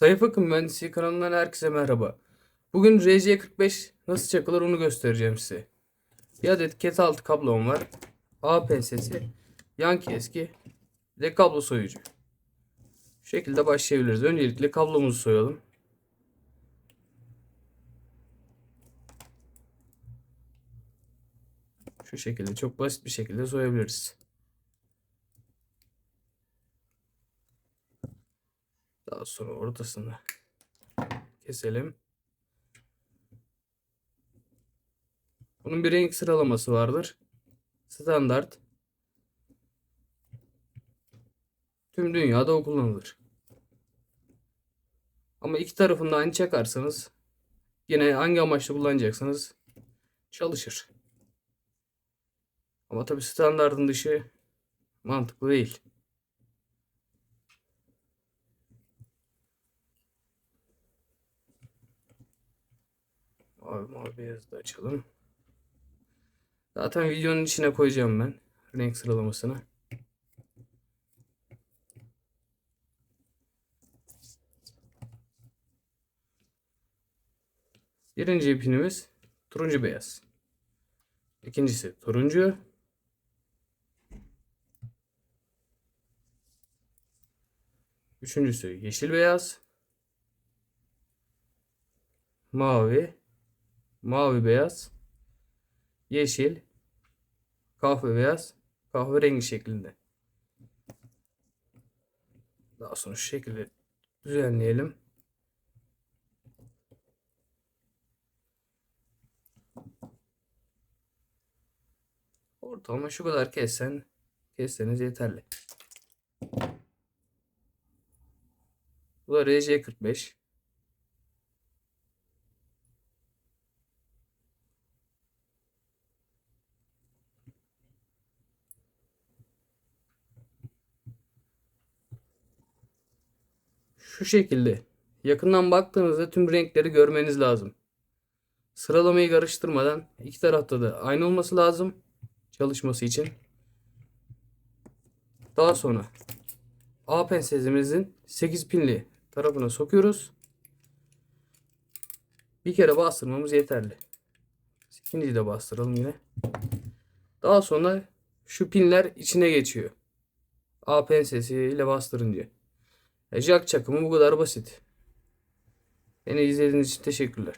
Sayfa Akım Mühendisliği kanalından herkese merhaba. Bugün RC45 nasıl çakılır onu göstereceğim size. Bir adet ket altı kablom var. A pensesi, yan keski, de kablo soyucu. Şu şekilde başlayabiliriz. Öncelikle kablomuzu soyalım. Şu şekilde çok basit bir şekilde soyabiliriz. Daha sonra ortasını keselim. Bunun bir renk sıralaması vardır. Standart. Tüm dünyada o kullanılır. Ama iki tarafını da aynı çakarsanız yine hangi amaçla kullanacaksanız çalışır. Ama tabi standartın dışı mantıklı değil. Mavi mavi da açalım. Zaten videonun içine koyacağım ben renk sıralamasını. Birinci ipinimiz turuncu beyaz. İkincisi turuncu. Üçüncüsü yeşil beyaz. Mavi. Mavi beyaz. Yeşil. Kahve beyaz. Kahverengi şeklinde. Daha sonra şu şekilde düzenleyelim. Ortalama şu kadar kessen kesseniz yeterli. Bu da RC45. Şu şekilde yakından baktığınızda tüm renkleri görmeniz lazım. Sıralamayı karıştırmadan iki tarafta da aynı olması lazım çalışması için. Daha sonra A pensesimizin 8 pinli tarafına sokuyoruz. Bir kere bastırmamız yeterli. İkinciyi de bastıralım yine. Daha sonra şu pinler içine geçiyor. A pensesi ile bastırınca. E, jack çakımı bu kadar basit. Beni izlediğiniz için teşekkürler.